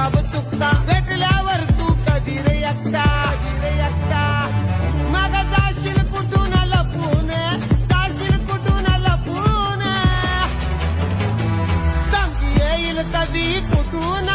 हिसाब भेटल्यावर तू कधी रे एकटा? एकटा? मग जाशील कुठून लपून? जाशील कुठून लपून? तंगी येईल कधी कुठून